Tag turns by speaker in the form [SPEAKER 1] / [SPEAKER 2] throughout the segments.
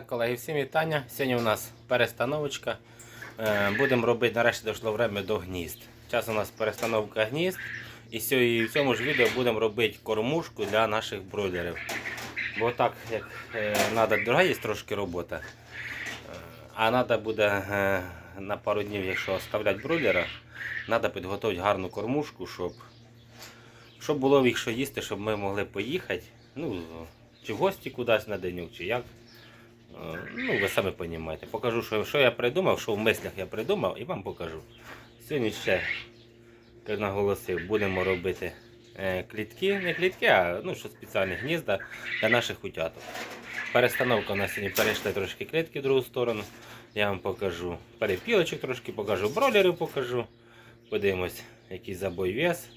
[SPEAKER 1] Так, колеги, всім вітання. Сьогодні у нас перестановочка. Е, Будемо робити, нарешті дійшло время до гнізд. Зараз у нас перестановка гнізд. І в цьому ж відео будемо робити кормушку для наших бройлерів. Бо так, як треба, друга є трошки робота. Е, А треба буде е, на пару днів, якщо оставляти бройлера, треба підготувати гарну кормушку, щоб, щоб було їх що їсти, щоб ми могли поїхати. Ну, чи в гості кудись на денюк, чи як. Ну, ви самі розумієте. Покажу, що, що я придумав, що в мислях я придумав, і вам покажу. Сьогодні ще, як наголосив, будемо робити е, клітки, не клітки, а ну, що спеціальні гнізда для наших утяток. Перестановка у нас сьогодні перейшли трошки клітки в другу сторону. Я вам покажу перепілочок трошки покажу, бройлерів покажу. Подивимось, який забой вес.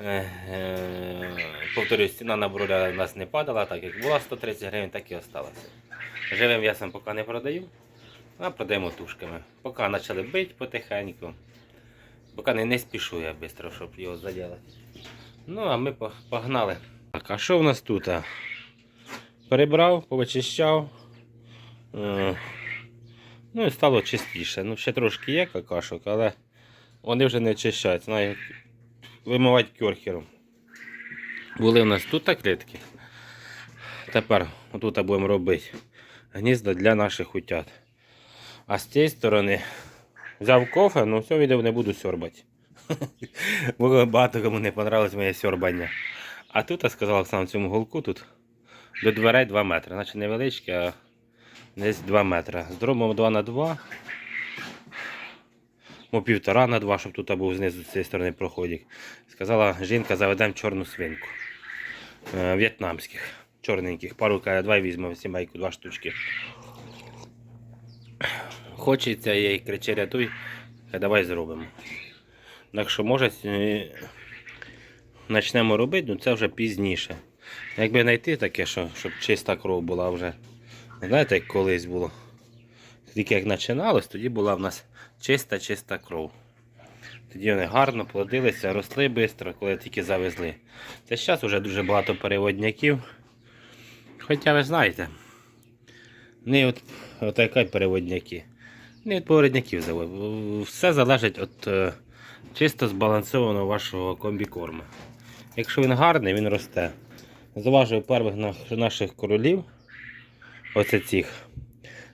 [SPEAKER 1] Е, е, Повторюсь, ціна на броля у нас не падала, так як була 130 гривень, так і осталася. Живим м'ясом поки не продаю, а продаємо тушками. Поки почали бити потихеньку. Поки не, не спішу я швидко, щоб його заділати. Ну, а ми погнали. Так, а що в нас тут? а? Перебрав, повичищав. Е, Ну і стало чистіше. Ну, ще трошки є какашок, але вони вже не очищаються. Знаю, вимивати кьорхером. Були у нас тут клітки. Тепер отут будемо робити гнізда для наших утят. А з цієї сторони взяв кофе, ну все відео не буду сьорбати. Бо багато кому не понравилось моє сьорбання. А тут, я сказав Оксана, в цьому голку тут до дверей 2 метри. Значить невеличке, а десь 2 метри. Зробимо 2 на 2. О, півтора на 2, щоб тут був знизу з цієї сторони проходик. Сказала жінка, заведемо чорну свинку. Е, в'єтнамських, чорненьких. Пару каже, давай візьмемо сімейку, два штучки. Хочеться їй кричи рятуй, давай зробимо. Так що може е, почнемо робити, ну це вже пізніше. Якби знайти таке, що, щоб чиста кров була вже. Знаєте, як колись було. Тільки як починалось, тоді була в нас чиста-чиста кров. Тоді вони гарно плодилися, росли швидко, коли тільки завезли. Це зараз вже дуже багато переводняків. Хоча ви знаєте, не от, от яка переводняки. Не від переводняків залежить. Все залежить від е, чисто збалансованого вашого комбікорму. Якщо він гарний, він росте. Зважив перших наших королів. Оце цих.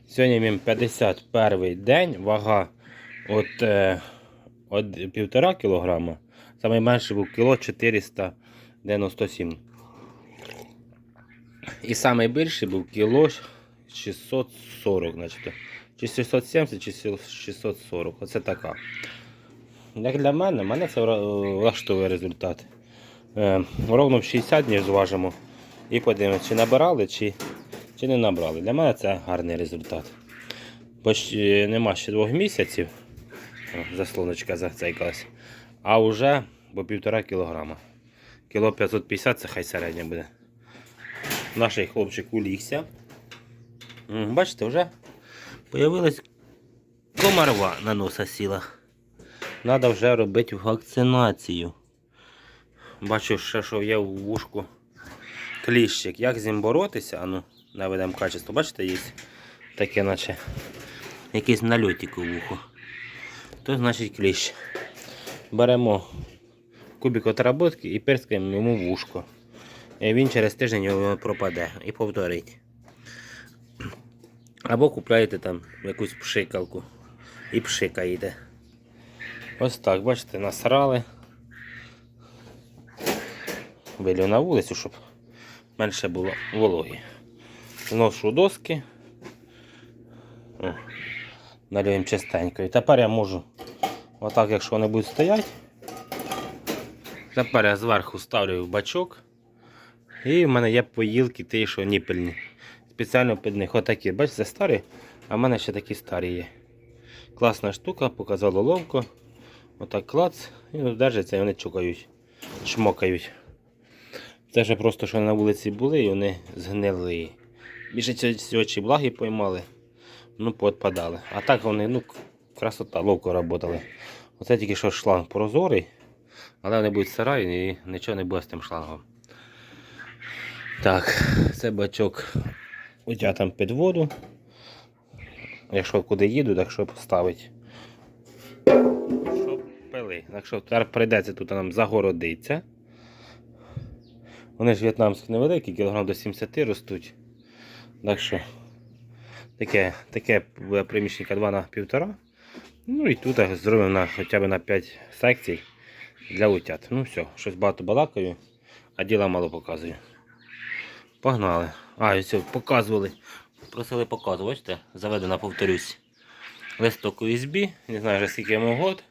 [SPEAKER 1] Сьогодні він 51 день, вага от, от 1,5 кг. Найменший був кіло 497. І найбільший був кіло 640, значить. Чи 670, чи 640. Оце така. Як для мене, мене це влаштовує результат. Е, ровно в 60 днів зважимо і подивимося, чи набирали, чи, чи не набрали. Для мене це гарний результат. Бо нема ще двох місяців. О, Заслоночка зацейкалась. А вже по півтора кілограма. Кіло 550 це хай середня буде. Наш хлопчик улігся. Бачите, вже появилась комарва на носа сіла. Треба вже робити вакцинацію. Бачу, ще, що є в вушку кліщик. Як з ним боротися? Ану, наведемо качество. Бачите, є таке, наче якийсь нальотик у вухо. То значить кліщ. Беремо кубик отработки і перскаємо йому в вушко. І він через тиждень його пропаде і повторить. Або купляєте там якусь пшикалку і пшикаєте. Ось так, бачите, насрали. Вилю на вулицю, щоб менше було вологі. Зношу доски. О, налюємо чистенько. І тепер я можу, отак, якщо вони будуть стояти, тепер я зверху ставлю в бачок. І в мене є поїлки, ті, що ніпельні. Спеціально під них. Отакі. Бачите, старі, а в мене ще такі старі є. Класна штука, показало ловко. Отак клац, і держаться, і вони чукають, чмокають. Це вже просто, що на вулиці були, і вони згнили. Більше ці очі благи поймали, ну, поотпадали. А так вони, ну, красота, ловко працювали. Оце тільки що шланг прозорий, але вони будуть сараї і нічого не буде з тим шлангом. Так, це бачок утятам під воду. Якщо куди їду, так що поставить. Щоб пили. Так що тепер прийдеться тут нам загородиться. Вони ж в'єтнамські невеликі, кілограм до 70 ростуть. Так що таке, таке приміщення 2 на 1,5. Ну і тут зробимо на, хоча б на 5 секцій для утят. Ну все, щось багато балакаю, а діла мало показую. Погнали. А, і все, показували. Просили показувати, бачите, заведена, повторюсь. Листок USB, не знаю вже скільки йому год.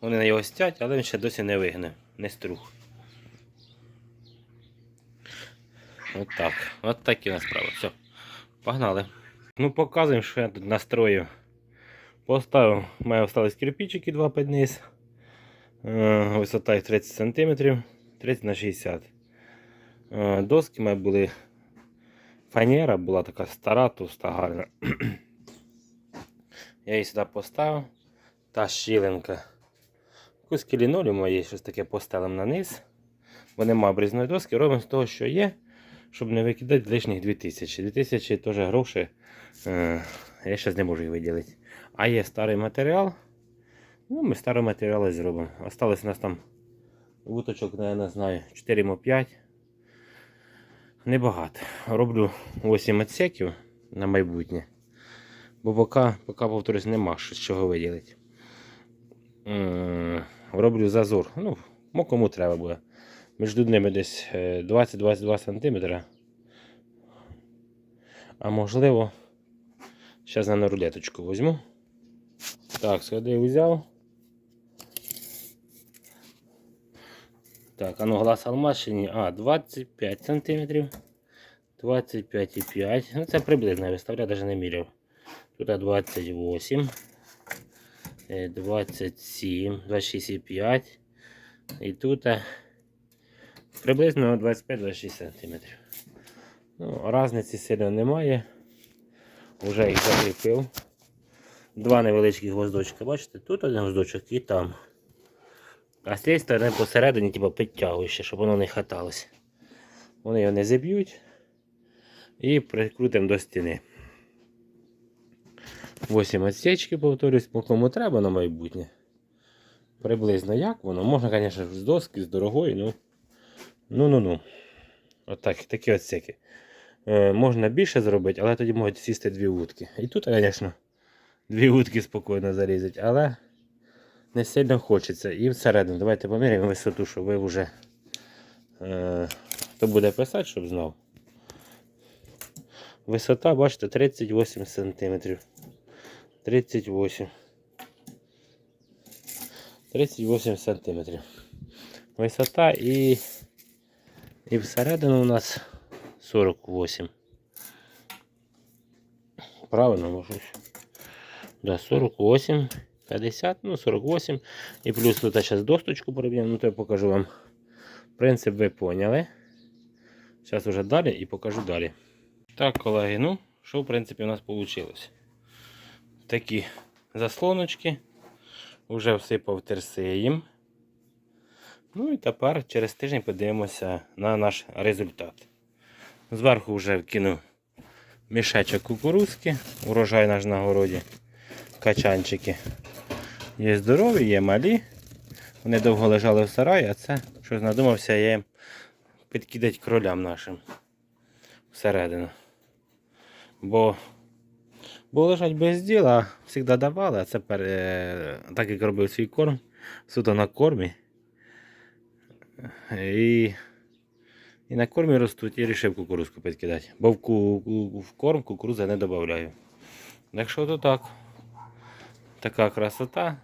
[SPEAKER 1] Вони на його стять, але він ще досі не вигне, не струх. От так. От такі у нас справи. Все. Погнали. Ну, показуємо, що я тут настроїв. Поставив, у мене остались кирпичики два під низ. Е, Висота їх 30 см, 30 на 60 Е, Доски у були. Фанера була така стара, товста гарна. Я її сюди поставив. Та щілинка. Куски лінолеуму є щось таке постелем на низ. Бо нема обрізної доски. Робимо з того, що є, щоб не викидати лишніх 2000. 2000 теж гроші. Е, я зараз не можу їх виділити. А є старий матеріал. Ну, ми старий матеріал зробимо. Осталось у нас там вуточок, я не знаю, 4 мо 5. Небагато. Роблю 8 відсеків на майбутнє. Бо поки, поки повторюсь, нема що з чого виділити. Роблю зазор. Ну, кому треба буде. Між ними десь е, 20-22 см. А можливо, зараз на рулеточку візьму. Так, сюди взяв. Так, а ну глаз алмашені. А, 25 сантиметрів. 25,5. Ну це приблизно я виставляю, навіть не міряв. Тут 28. е, 27, 26,5. І тут е, приблизно 25-26 сантиметрів. Ну, різниці сильно немає. Уже їх закріпив. Два невеличкі гвоздочки, бачите? Тут один гвоздочок і там. А з цієї сторони посередині типу, підтягую ще, щоб воно не хаталось. Вони його не зіб'ють. І прикрутимо до стіни. 8 отсечки, повторюсь, по кому треба на майбутнє. Приблизно як воно. Можна, звісно, з доски, з дорогої, ну. Ну-ну-ну. Отак, такі отсеки. Е, можна більше зробити, але тоді можуть сісти дві вудки. І тут, звісно, дві вудки спокійно зарізати, але не сильно хочеться. І всередину. Давайте поміряємо висоту, щоб ви вже е, хто буде писати, щоб знав. Висота, бачите, 38 см. 38. 38 см. Висота і, і всередину у нас 48. Правильно, може. Да, 48, 50, ну 48. І плюс тут зараз досточку проб'ємо, ну то я покажу вам. Принцип ви поняли. Зараз уже далі і покажу далі. Так, колеги, ну, що в принципі у нас вийшло? Такі заслоночки. Вже всипав терсеєм. Ну і тепер через тиждень подивимося на наш результат. Зверху вже вкинув мішечок кукурузки, урожай наш на городі. Качанчики. Є здорові, є малі. Вони довго лежали в сараї, а це щось надумався я їм підкидати кролям нашим всередину. Бо, бо лежать без діла, завжди давали, а це пер, е, так як робив свій корм, суто на кормі. І, і на кормі ростуть і вирішив кукурузку підкидати. Бо в, ку, в корм кукурудзи не додаю. Так що то так. Така красота.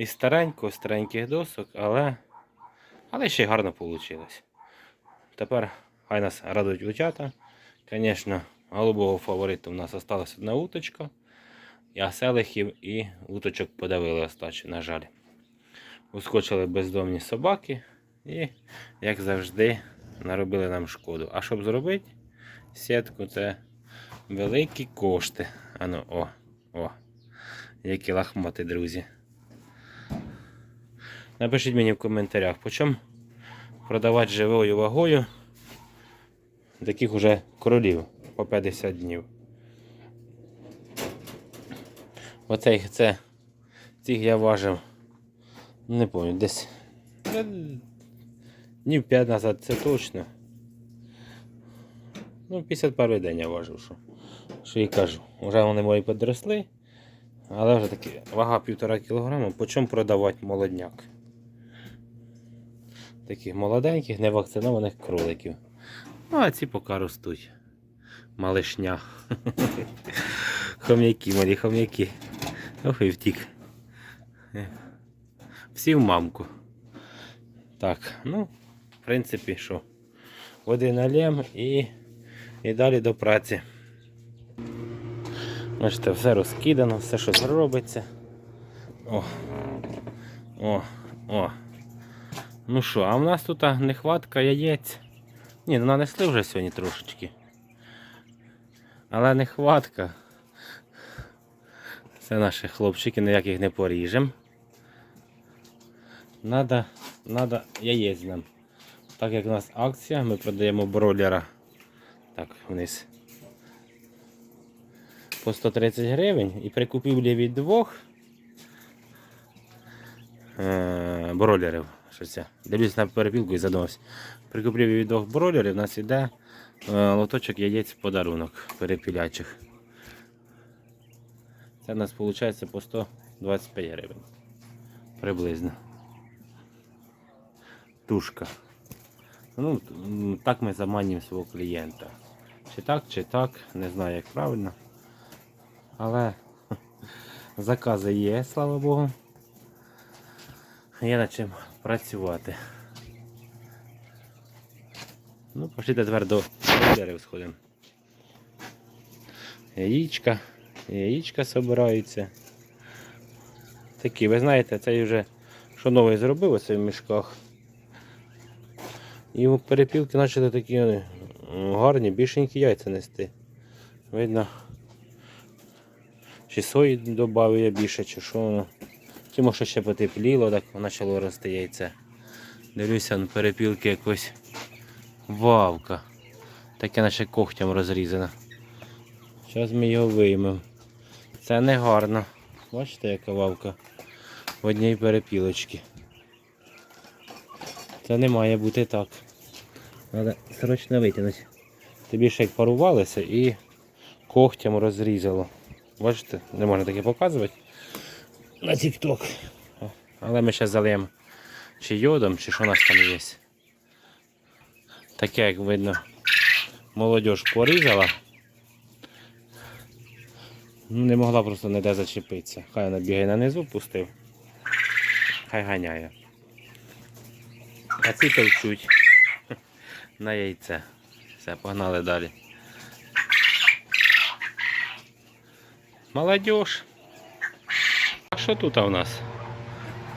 [SPEAKER 1] І старенько, стареньких досок, але, але ще й гарно вийшло. Тепер хай нас радують утята. Звісно, голубого фаворита у нас осталась одна уточка. Я селихів і уточок подавили остачі, на жаль. Ускочили бездомні собаки і, як завжди, наробили нам шкоду. А щоб зробити сітку, це великі кошти. Ану, о, о, які лахмати, друзі. Напишіть мені в коментарях, по чому продавати живою вагою таких уже кролів. по 50 днів. Оцей це цих я важив. Не пам'ятаю, десь. Днів 5 назад це точно. Ну, 51 день я важив, що, що і кажу. Вже вони мої підросли, але вже такі вага півтора кілограма, по чому продавати молодняк. Таких молоденьких, невакцинованих кроликів. Ну, а ці поки ростуть. Малишня. Хом'яки, малі хом'яки. Ох, і втік. Е. Всі в мамку. Так, ну, в принципі, що? Води налєм і, і далі до праці. Бачите, все розкидано, все що робиться. О. О, о. Ну що, а в нас тут нехватка яєць. Ні, ну нанесли вже сьогодні трошечки. Але нехватка. Це наші хлопчики, ніяких не поріжемо. Надо, надо яєць нам. Так як у нас акція, ми продаємо бройлера. Так, вниз. По 130 гривень і при купівлі від двох е, бройлерів. Що це? Дивлюсь на перепілку і задумався. При купівлі від двох бройлерів у нас іде е, лоточок яєць в подарунок перепілячих. Це у нас виходить по 125 гривень. Приблизно. Тушка. Ну, так ми заманюємо свого клієнта. Чи так, чи так, не знаю як правильно. Але закази є, слава Богу. Є над чим працювати. Ну, пошли тепер до дерева сходимо. Яєчка. Яєчка збираються. Такі, ви знаєте, це вже що новий зробив оце в мішках. І перепілки почали такі е, гарні, більшенькі яйця нести. Видно, чи сої додав я більше, чи що воно. Чи може ще потепліло, так почало рости яйце. Дивлюся, ну, перепілки якось вавка. Таке наче когтям розрізано. Зараз ми його виймемо. Це не гарно. Бачите, яка вавка в одній перепілочці. Це не має бути так. Треба срочно витягнути. Тобі ще як парувалося і когтям розрізало. Бачите, не можна таке показувати на TikTok. Але ми ще залиємо чи йодом, чи що у нас там є. Таке, як видно, молодь порізала. Ну, Не могла просто ніде зачепитися. Хай вона бігає на низу, пустив. Хай ганяє. А ці товчуть на яйце. Все, погнали далі. Молодіж. Що тут у нас?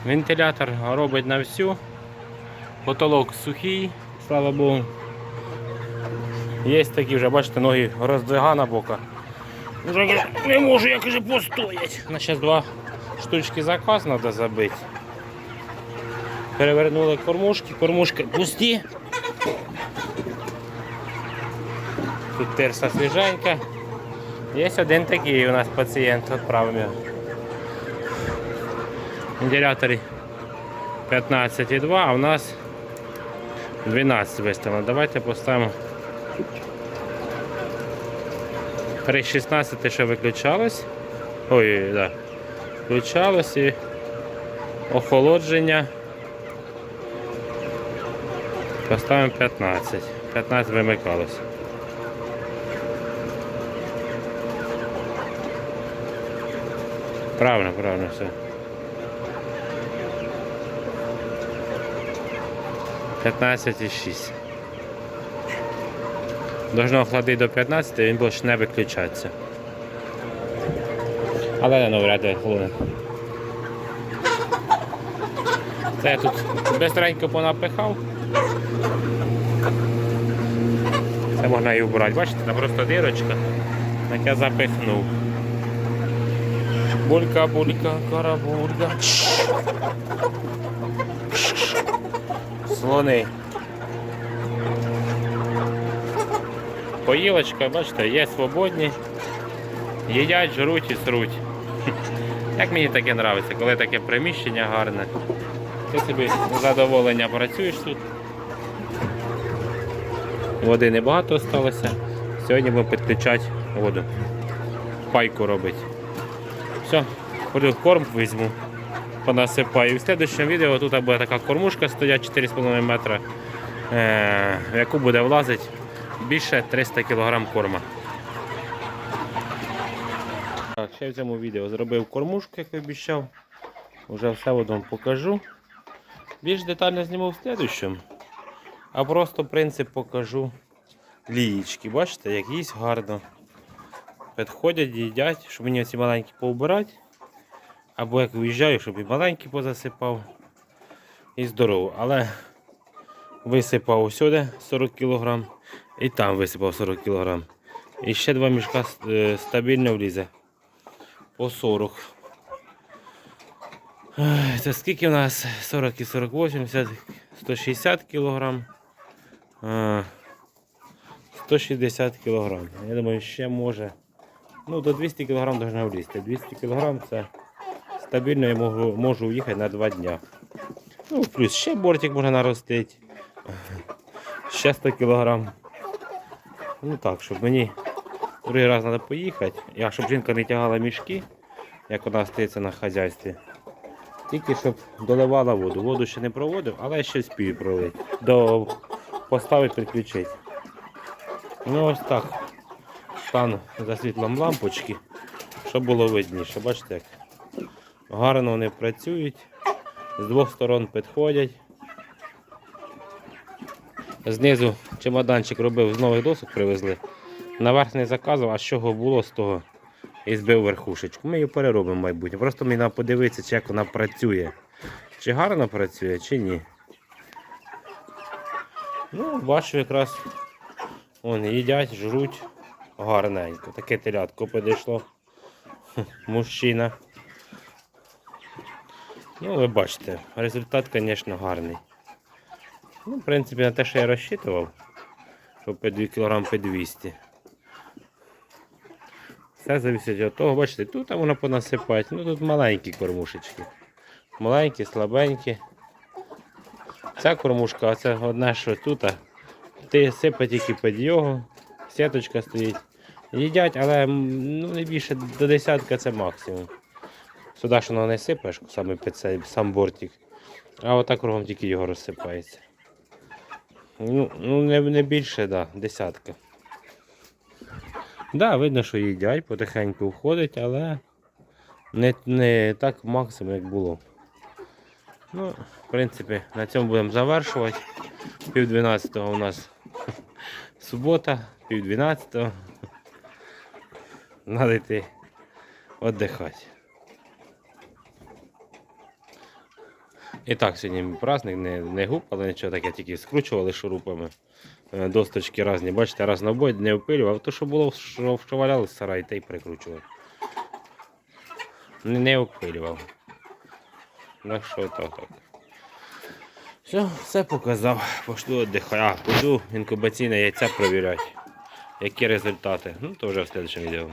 [SPEAKER 1] Вентилятор робить на всю. Потолок сухий, слава Богу. Є такі вже, бачите, ноги роздвига на бока. Вже не можу, як вже постоять. На зараз два штучки заказ треба забити. Перевернули кормушки, кормушки пусті. Тут терса свіженька. Є один такий у нас пацієнт, відправимо його. Вентиляторі 15,2, а у нас 12 виставлено. Давайте поставимо при 16 що виключалось. Ой, да. Включалось і охолодження. Поставимо 15. 15 вимикалось. Правильно, правильно все. 15,6. Должно охладити до 15, він більше не виключатися. Але не вряд ли холодно. Це я тут бистренько понапихав. Це можна і вбрати. Бачите, там просто дирочка, так я запихнув. Булька, булька, карабулька. Слони. Поїлочка, бачите, є свободні. Їдять, жруть і сруть. Як мені таке подобається, коли таке приміщення гарне. Ти собі задоволення працюєш тут. Води небагато залишилося. Сьогодні будемо підключати воду. Пайку робити. Все, ходу корм візьму, понасипаю. І в слідчому відео тут буде така кормушка стоять 4,5 метра, е, в яку буде влазити більше 300 кг корма. Так, ще в цьому відео зробив кормушку, як обіцяв. Уже все вам покажу. Більш детально зніму в слідчому. А просто принцип покажу лієчки. Бачите, як їсть гарно. Підходять, їдять, щоб мені ці маленькі поубирати. Або як виїжджаю, щоб і маленькі позасипав. І здорово. Але висипав усюди 40 кг. І там висипав 40 кг. І ще два мішка е, стабільно влізе. По 40. Це скільки в нас? 40 і 40, 80, 160 кг. 160 кг. Я думаю, ще може. Ну, до 200 кг должна влізти. 200 кг це стабільно я можу, можу їхати на 2 дня. Ну, плюс ще бортик можна наростити. Ще 100 кг. Ну так, щоб мені другий раз треба поїхати. Я, щоб жінка не тягала мішки, як вона стається на хазяйстві. Тільки щоб доливала воду. Воду ще не проводив, але ще спію пролити. До поставити підключити. Ну ось так. Стану за світлом лампочки, щоб було видніше. Бачите, як гарно вони працюють, з двох сторон підходять. Знизу чемоданчик робив з нових досок привезли. Наверх не заказував, а з чого було з того. І збив верхушечку. Ми її переробимо майбутнє. Просто мені треба подивитися, чи як вона працює. Чи гарно працює, чи ні. Ну, бачу якраз Вон їдять, жруть гарненько. Таке телятко підійшло. Мужчина. Ну, ви бачите, результат, звісно, гарний. Ну, в принципі, на те, що я розчитував, що по 2 кг по 200. Все залежить від того, бачите, тут воно понасипати. Ну тут маленькі кормушечки. Маленькі, слабенькі. Ця кормушка, а це одне, що тут. ти сипать тільки під його, сіточка стоїть. Їдять, але ну, не більше до десятка це максимум. Сюди ж воно не сипаєш, саме під цей сам бортик. А отак кругом тільки його розсипається. Ну, ну не, не більше, да, десятка. Да, видно, що їдять, потихеньку входить, але не, не так максимум, як було. Ну, в принципі, на цьому будемо завершувати. Пів дванадцятого у нас субота, пів дванадцятого. Надо йти віддихати. І так, сьогодні праздник, не, не гупали, нічого таке, тільки скручували шурупами. Е, Досточки різні, бачите, раз на бой не впилював. То, що було, що, що валялось в сараї, й прикручував. Не, впилював. Так що так, так. Все, все показав. Пошлю віддихати. А, піду інкубаційне яйця перевіряти. Які результати. Ну, то вже в слідчому відео.